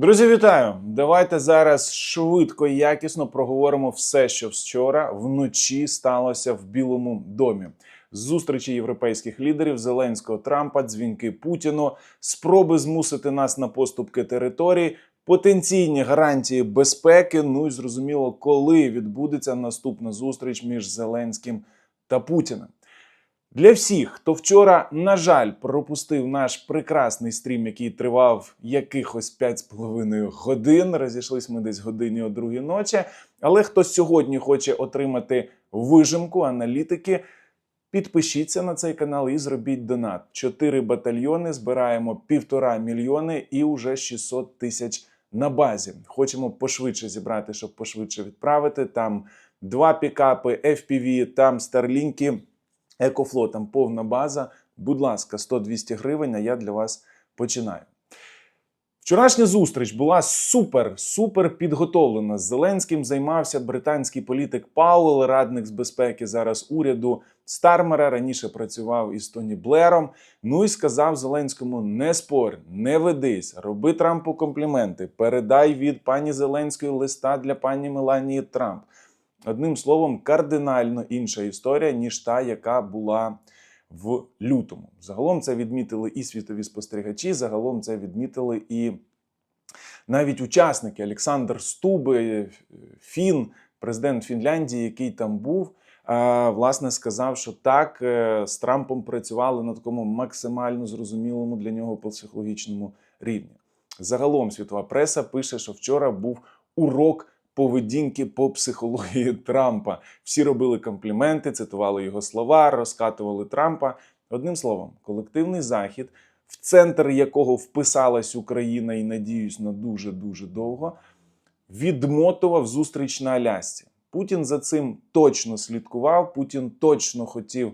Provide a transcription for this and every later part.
Друзі, вітаю! Давайте зараз швидко і якісно проговоримо все, що вчора вночі сталося в Білому домі. Зустрічі європейських лідерів Зеленського Трампа, дзвінки Путіну, спроби змусити нас на поступки територій, потенційні гарантії безпеки. Ну і зрозуміло, коли відбудеться наступна зустріч між Зеленським та Путіним. Для всіх, хто вчора, на жаль, пропустив наш прекрасний стрім, який тривав якихось 5,5 годин. Розійшлись ми десь годині о другій ночі. Але хто сьогодні хоче отримати вижимку, аналітики, підпишіться на цей канал і зробіть донат. Чотири батальйони збираємо півтора мільйони і вже 600 тисяч на базі. Хочемо пошвидше зібрати, щоб пошвидше відправити. Там два пікапи, FPV, там старлінки. Екофлотом повна база. Будь ласка, 100-200 гривень, а я для вас починаю. Вчорашня зустріч була супер, супер підготовлена. З Зеленським займався британський політик Пауел, радник з безпеки зараз уряду Стармера. Раніше працював із Тоні Блером. Ну і сказав Зеленському: не спорь, не ведись, роби Трампу компліменти, передай від пані Зеленської листа для пані Меланії Трамп. Одним словом, кардинально інша історія, ніж та, яка була в лютому. Загалом це відмітили і світові спостерігачі, загалом це відмітили і навіть учасники Олександр Стуби, Фін, президент Фінляндії, який там був. Власне сказав, що так е, з Трампом працювали на такому максимально зрозумілому для нього психологічному рівні. Загалом світова преса пише, що вчора був урок поведінки по психології Трампа. Всі робили компліменти, цитували його слова, розкатували Трампа. Одним словом, колективний захід, в центр якого вписалась Україна, і надіюсь, на дуже дуже довго, відмотував зустріч на Алясці. Путін за цим точно слідкував. Путін точно хотів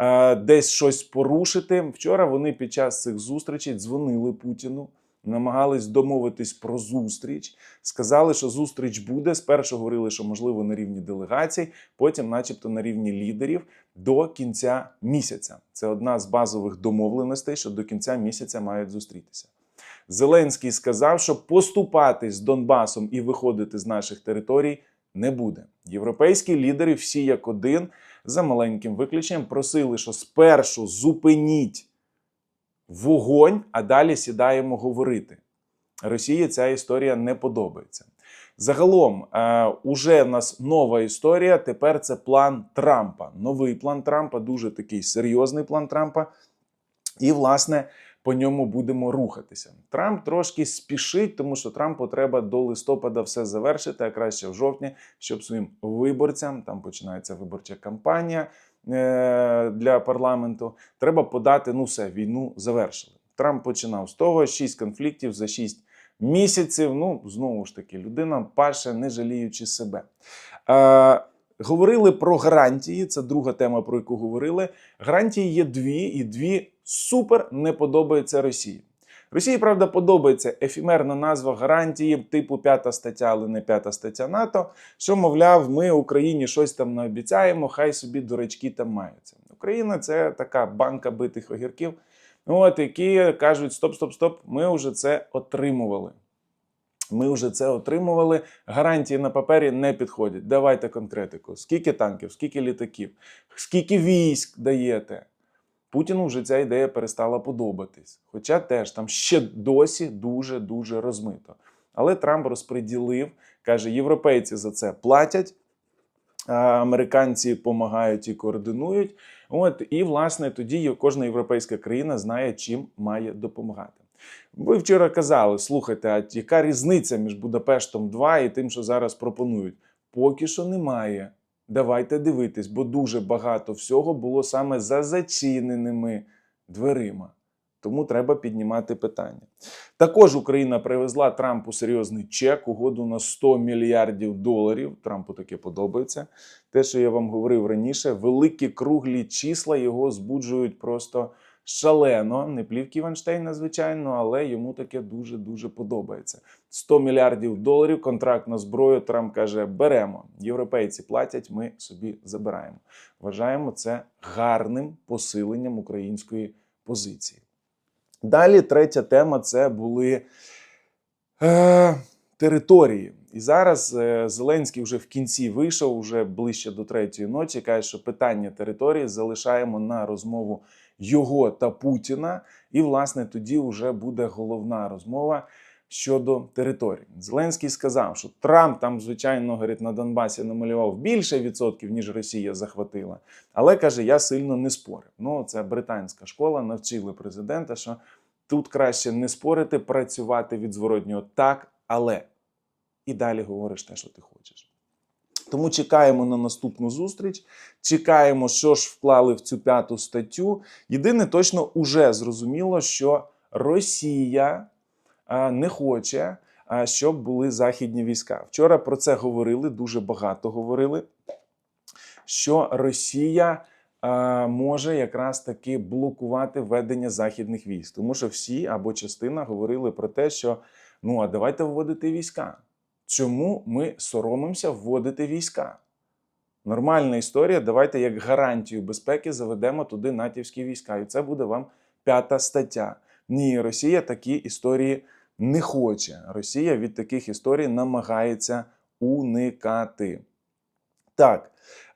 е, десь щось порушити. Вчора вони під час цих зустрічей дзвонили Путіну намагались домовитись про зустріч. Сказали, що зустріч буде. Спершу говорили, що можливо на рівні делегацій, потім, начебто, на рівні лідерів до кінця місяця. Це одна з базових домовленостей, що до кінця місяця мають зустрітися. Зеленський сказав, що поступатись з Донбасом і виходити з наших територій не буде. Європейські лідери, всі як один, за маленьким виключенням, просили, що спершу зупиніть вогонь, а далі сідаємо говорити. Росії ця історія не подобається. Загалом, е, уже в нас нова історія. Тепер це план Трампа. Новий план Трампа, дуже такий серйозний план Трампа. І, власне, по ньому будемо рухатися. Трамп трошки спішить, тому що Трампу треба до листопада все завершити, а краще в жовтні, щоб своїм виборцям там починається виборча кампанія. Е, для парламенту, треба подати ну все, війну завершили. Трамп починав з того: шість конфліктів за шість місяців. Ну, знову ж таки, людина паше, не жаліючи себе. Е, Говорили про гарантії. Це друга тема, про яку говорили. Гарантії є дві, і дві супер не подобаються Росії. Росії, правда, подобається ефімерна назва гарантії, типу п'ята стаття, але не п'ята стаття НАТО. Що, мовляв, ми Україні щось там не обіцяємо, хай собі дурачки там маються. Україна це така банка битих огірків, от, які кажуть: стоп, стоп, стоп, ми вже це отримували. Ми вже це отримували. Гарантії на папері не підходять. Давайте конкретику: скільки танків, скільки літаків, скільки військ даєте. Путіну вже ця ідея перестала подобатись. Хоча теж там ще досі дуже-дуже розмито. Але Трамп розподілив, каже, європейці за це платять, американці допомагають і координують. От, І, власне, тоді кожна європейська країна знає, чим має допомагати. Ви вчора казали, слухайте, а яка різниця між Будапештом 2 і тим, що зараз пропонують? Поки що немає. Давайте дивитись, бо дуже багато всього було саме за зачиненими дверима. Тому треба піднімати питання. Також Україна привезла Трампу серйозний чек, угоду на 100 мільярдів доларів. Трампу таке подобається. Те, що я вам говорив раніше, великі круглі числа його збуджують просто шалено. Не плівки Ванштейна, звичайно, але йому таке дуже-дуже подобається. 100 мільярдів доларів, контракт на зброю. Трамп каже: беремо. Європейці платять, ми собі забираємо. Вважаємо це гарним посиленням української позиції. Далі третя тема це були е, території. І зараз е, Зеленський вже в кінці вийшов, вже ближче до третьої ночі. каже, що питання території залишаємо на розмову його та Путіна. І, власне, тоді вже буде головна розмова щодо території. Зеленський сказав, що Трамп там, звичайно, говорить, на Донбасі намалював більше відсотків, ніж Росія захватила. Але каже, я сильно не спорив. Ну, це британська школа, навчили президента, що тут краще не спорити, працювати від зворотнього так, але і далі говориш те, що ти хочеш. Тому чекаємо на наступну зустріч. Чекаємо, що ж вклали в цю п'яту статтю. Єдине, точно уже зрозуміло, що Росія не хоче, щоб були західні війська. Вчора про це говорили, дуже багато говорили. Що Росія може якраз таки блокувати ведення західних військ, тому що всі або частина говорили про те, що ну а давайте вводити війська. Чому ми соромимося вводити війська? Нормальна історія. Давайте як гарантію безпеки заведемо туди натівські війська. І це буде вам п'ята стаття. Ні, Росія такі історії не хоче. Росія від таких історій намагається уникати. Так,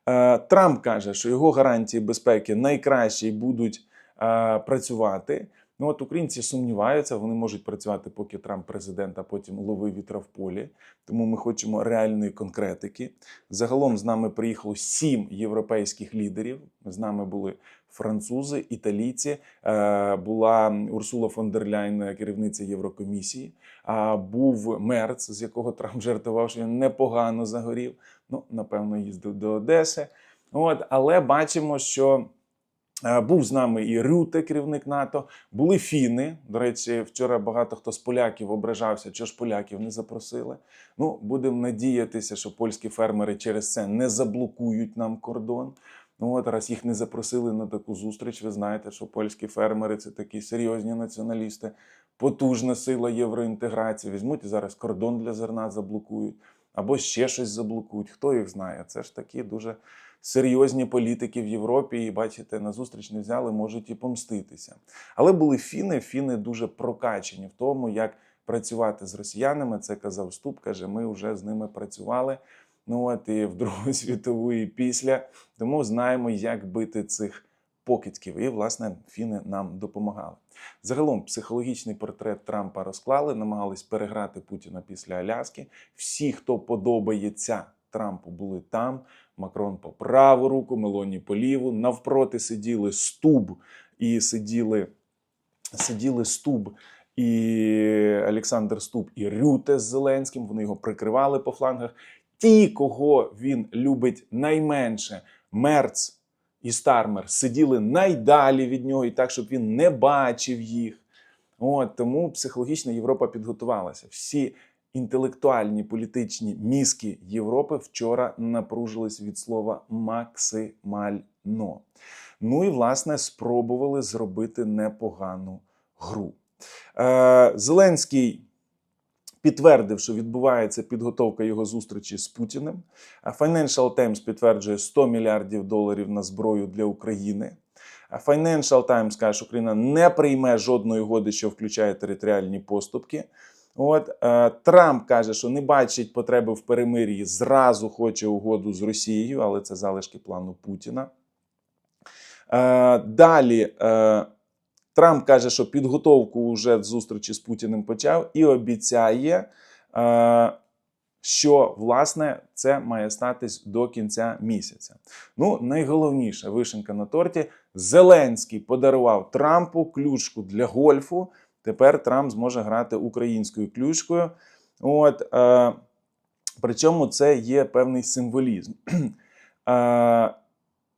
е, Трамп каже, що його гарантії безпеки найкращі будуть е, працювати. Ну от українці сумніваються, вони можуть працювати, поки Трамп президент, а потім лови вітра в полі. Тому ми хочемо реальної конкретики. Загалом з нами приїхало сім європейських лідерів. З нами були французи, італійці. е, Була Урсула фон дер Ляйн, керівниця Єврокомісії. А був Мерц, з якого Трамп жартував, що він непогано загорів. Ну, напевно, їздив до Одеси. От, але бачимо, що. Е, Був з нами і Рюте, керівник НАТО, були фіни. До речі, вчора багато хто з поляків ображався, чого ж поляків не запросили. Ну, будемо надіятися, що польські фермери через це не заблокують нам кордон. Ну от раз їх не запросили на таку зустріч. Ви знаєте, що польські фермери це такі серйозні націоналісти, потужна сила євроінтеграції. Візьмуть і зараз кордон для зерна заблокують або ще щось заблокують. Хто їх знає? Це ж такі дуже серйозні політики в Європі, і бачите, на зустріч не взяли, можуть і помститися. Але були фіни. Фіни дуже прокачені в тому, як працювати з росіянами. Це казав Ступ, каже, ми вже з ними працювали. Ну от і в Другу світову, і після. Тому знаємо, як бити цих покидьків. І, власне, фіни нам допомагали. Загалом, психологічний портрет Трампа розклали, намагались переграти Путіна після Аляски. Всі, хто подобається Трампу, були там. Макрон по праву руку, Мелоні по ліву. Навпроти сиділи Стуб і сиділи, сиділи Стуб і Олександр Стуб і Рюте з Зеленським. Вони його прикривали по флангах. Ті, кого він любить найменше, Мерц і Стармер, сиділи найдалі від нього, і так, щоб він не бачив їх. От тому психологічно Європа підготувалася. Всі інтелектуальні політичні мізки Європи вчора напружились від слова максимально. Ну і власне спробували зробити непогану гру. Е, Зеленський підтвердив, що відбувається підготовка його зустрічі з Путіним. А Financial Times підтверджує 100 мільярдів доларів на зброю для України. А Financial Times каже, що Україна не прийме жодної угоди, що включає територіальні поступки. От е, Трамп каже, що не бачить потреби в перемир'ї, зразу хоче угоду з Росією, але це залишки плану Путіна. Е, далі е, Трамп каже, що підготовку вже зустрічі з Путіним почав і обіцяє, е, що власне це має статись до кінця місяця. Ну, найголовніше вишенка на торті: Зеленський подарував Трампу ключку для гольфу. Тепер Трамп зможе грати українською ключкою. От, е, причому це є певний символізм. Е,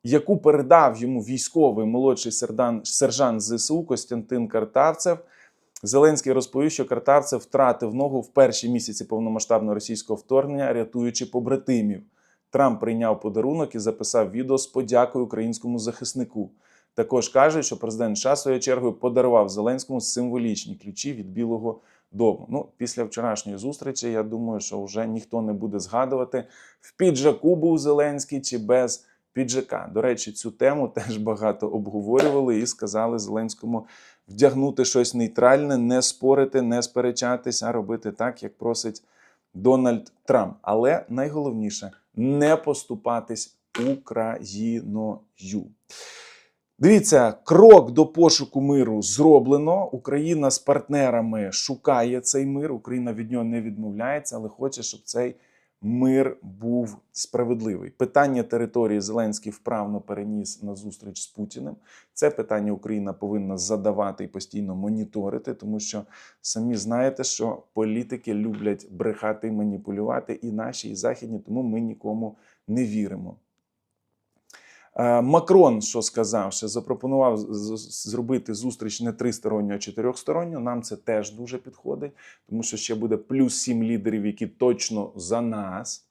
яку передав йому військовий молодший сержант ЗСУ Костянтин Картавцев. Зеленський розповів, що Картавцев втратив ногу в перші місяці повномасштабного російського вторгнення, рятуючи побратимів. Трамп прийняв подарунок і записав відео з подякою українському захиснику. Також каже, що президент США своєю чергою подарував Зеленському символічні ключі від Білого Дому. Ну, після вчорашньої зустрічі, я думаю, що вже ніхто не буде згадувати, в піджаку був Зеленський чи без піджака. До речі, цю тему теж багато обговорювали і сказали Зеленському вдягнути щось нейтральне, не спорити, не сперечатись, а робити так, як просить Дональд Трамп. Але найголовніше не поступатись Україною. Дивіться, крок до пошуку миру зроблено. Україна з партнерами шукає цей мир. Україна від нього не відмовляється, але хоче, щоб цей мир був справедливий. Питання території Зеленський вправно переніс на зустріч з Путіним. Це питання Україна повинна задавати і постійно моніторити, тому що самі знаєте, що політики люблять брехати і маніпулювати, і наші, і західні, тому ми нікому не віримо. Е, Макрон, що сказав, ще запропонував зробити зустріч не тристоронню, а чотирьохсторонню. Нам це теж дуже підходить, тому що ще буде плюс сім лідерів, які точно за нас.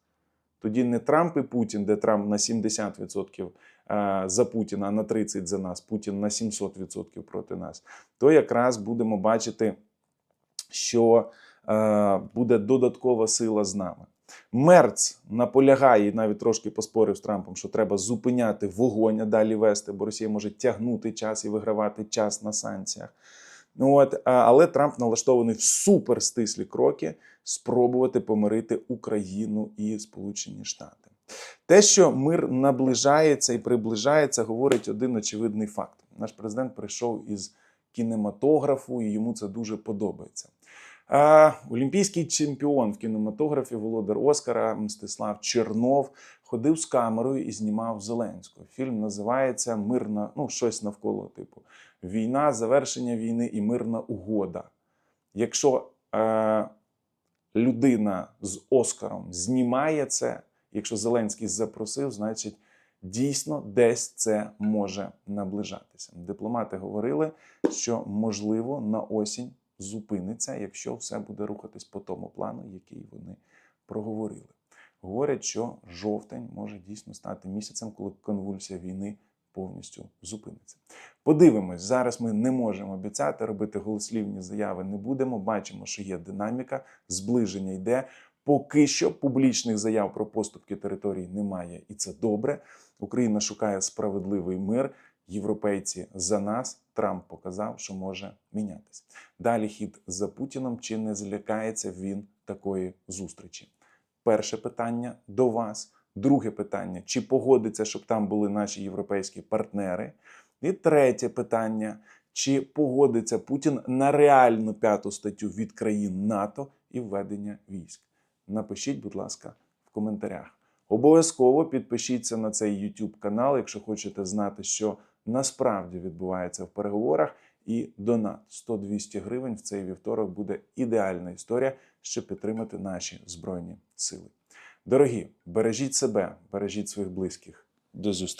Тоді не Трамп і Путін, де Трамп на 70% е, за Путіна, а на 30% за нас, Путін на 700% проти нас. То якраз будемо бачити, що е, буде додаткова сила з нами. Мерц наполягає і навіть трошки поспорив з Трампом, що треба зупиняти вогонь, а далі вести, бо Росія може тягнути час і вигравати час на санкціях. Ну, От, але Трамп налаштований в суперстислі кроки спробувати помирити Україну і Сполучені Штати. Те, що мир наближається і приближається, говорить один очевидний факт. Наш президент прийшов із кінематографу, і йому це дуже подобається. Олімпійський чемпіон в кінематографі, володар Оскара Мстислав Чернов ходив з камерою і знімав Зеленського. Фільм називається Мирна, ну щось навколо типу Війна, завершення війни і мирна угода. Якщо е, людина з Оскаром знімає це, якщо Зеленський запросив, значить дійсно десь це може наближатися. Дипломати говорили, що можливо на осінь зупиниться, якщо все буде рухатись по тому плану, який вони проговорили. Говорять, що жовтень може дійсно стати місяцем, коли конвульсія війни повністю зупиниться. Подивимось, зараз ми не можемо обіцяти, робити голослівні заяви не будемо. Бачимо, що є динаміка, зближення йде. Поки що публічних заяв про поступки територій немає, і це добре. Україна шукає справедливий мир. Європейці за нас. Трамп показав, що може мінятися. Далі хід за Путіном. Чи не злякається він такої зустрічі? Перше питання до вас. Друге питання: чи погодиться, щоб там були наші європейські партнери? І третє питання: чи погодиться Путін на реальну п'яту статтю від країн НАТО і введення військ? Напишіть, будь ласка, в коментарях. Обов'язково підпишіться на цей YouTube канал, якщо хочете знати, що насправді відбувається в переговорах. І донат 100-200 гривень в цей вівторок буде ідеальна історія, щоб підтримати наші збройні сили. Дорогі, бережіть себе, бережіть своїх близьких. До зустрічі!